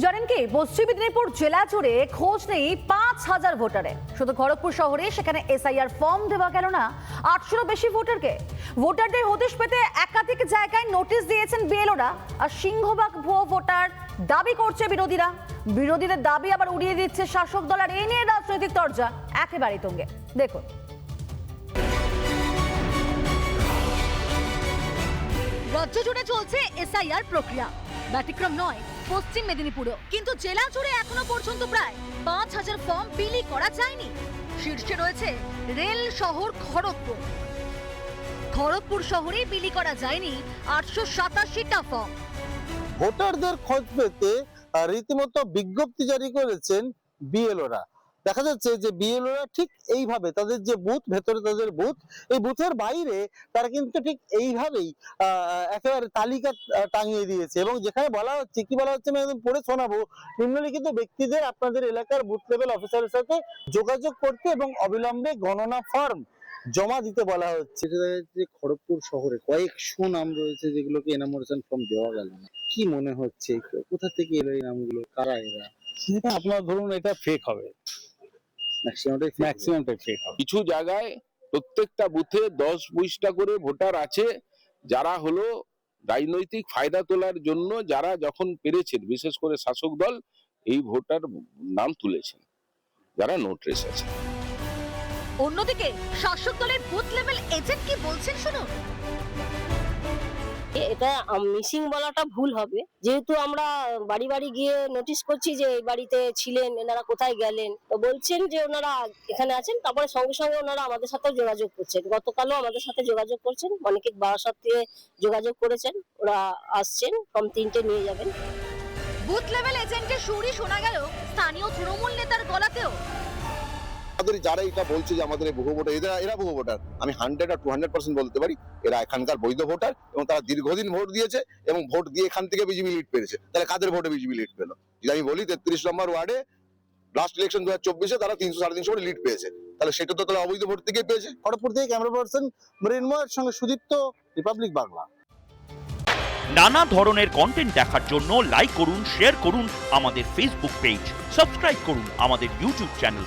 জানেন কি, পশ্চিম মেদিনীপুর জেলা জুড়ে খোঁজ নেই পাঁচ হাজার ভোটারে। শুধু খড়গপুর শহরে সেখানে এসআইআর ফর্ম দেওয়া গেল না, আটশোরও বেশি ভোটারকে। ভোটারদের হদিশ পেতে একাধিক জায়গায় নোটিশ দিয়েছেন বিএলওরা। আর সিংহবাগ ভুয়ো ভোটার দাবি করছে বিরোধীরা। বিরোধীদের দাবি আবার উড়িয়ে দিচ্ছে শাসক দল আর এ নিয়ে রাজনৈতিক তরজা একেবারেই তুঙ্গে। দেখুন। রাজ্য জুড়ে চলছে এসআইআর প্রক্রিয়া। ব্যতিক্রম নয় পশ্চিম মেদিনীপুরেও। কিন্তু জেলা জুড়ে এখনও পর্যন্ত প্রায় পাঁচ হাজার ফর্ম বিলি করা যায়নি। শীর্ষে রয়েছে রেল শহর খড়গপুর। খড়গপুর শহরে বিলি করা যায়নি আটশো সাতাশিটা ফর্ম। ভোটারদের খোঁজ পেতে রীতিমতো বিজ্ঞপ্তি জারি করেছেন বিএলওরা। দেখা যাচ্ছে যে বিএলওরা ঠিক এইভাবে তাদের যে বুথ ভেতরে তাদের বুথ এই বুথের বাইরে তারা কিন্তু ঠিক এইভাবেই আহ, একেবারে তালিকা টাঙিয়ে দিয়েছে এবং যেখানে বলা হচ্ছে কি বলা হচ্ছে আমি একদম পড়ে শোনাবো নিম্নলিখিত ব্যক্তিদের আপনাদের এলাকার বুথ লেভেল অফিসারের সাথে যোগাযোগ করতে এবং অবিলম্বে গণনা ফর্ম জমা দিতে বলা হচ্ছে। যে খড়গপুর শহরে কয়েকশো নাম রয়েছে যেগুলোকে এনামোরেশন ফর্ম দেওয়া গেল না। কি মনে হচ্ছে? কোথা থেকে এলো এই নামগুলো? কারা এরা? সেটা আপনার ধরুন এটা ফেক হবে। ম্যাক্সিমামটাই ফেক কিছু জায়গায় প্রত্যেকটা বুথে দশ বিশটা করে ভোটার আছে যারা হলো রাজনৈতিক ফায়দা তোলার জন্য যারা যখন পেরেছেন বিশেষ করে শাসক দল এই ভোটার নাম তুলেছেন যারা নোট রেস আছে। অন্যদিকে শাসক দলের বুথ লেভেল এজেন্ট কি বলছেন শুনুন। এটা মিসিং বলাটা ভুল হবে। যেহেতু আমরা বাড়ি বাড়ি গিয়ে নোটিশ করছি যে এই বাড়িতে ছিলেন, এনারা কোথায় গেলেন, তো বলছেন যে ওনারা এখানে আছেন, তারপরে সঙ্গে সঙ্গে ওনারা আমাদের সাথে যোগাযোগ করছেন। গতকালও আমাদের সাথে যোগাযোগ করছেন অনেকে বারাসাত থেকে যোগাযোগ করেছেন, ওরা আসছেন কম তিনটে নিয়ে যাবেন। বুথ লেভেল এজেন্টের সুরই শোনা গেল, স্থানীয় তৃণমূল নেতার গলাতেও। আমাদের যারা এটা বলছে যে আমাদের বহু ভোটার এরা এরা বহু ভোটার। আমি হান্ড্রেড আর টু হান্ড্রেড পার্সেন্ট বলতে পারি এরা এখানকার বৈধ ভোটার এবং তারা দীর্ঘদিন ভোট দিয়েছে এবং ভোট দিয়ে এখান থেকে বিজেপি লিড পেয়েছে। তাহলে কাদের ভোটে বিজেপি লিড পেল? যদি আমি বলি তেত্রিশ নম্বর ওয়ার্ডে লাস্ট ইলেকশন দু হাজার চব্বিশে তারা তিনশো সাড়ে তিনশো ভোটে লিড পেয়েছে। তাহলে সেটা তো তারা অবৈধ ভোট থেকেই পেয়েছে। খড়গপুর থেকে ক্যামেরা পার্সন মৃন্ময়ের সঙ্গে সুদীপ্ত রিপাবলিক বাংলা নানা ধরনের কন্টেন্ট দেখার জন্য লাইক করুন শেয়ার করুন আমাদের ফেসবুক পেজ সাবস্ক্রাইব করুন আমাদের ইউটিউব চ্যানেল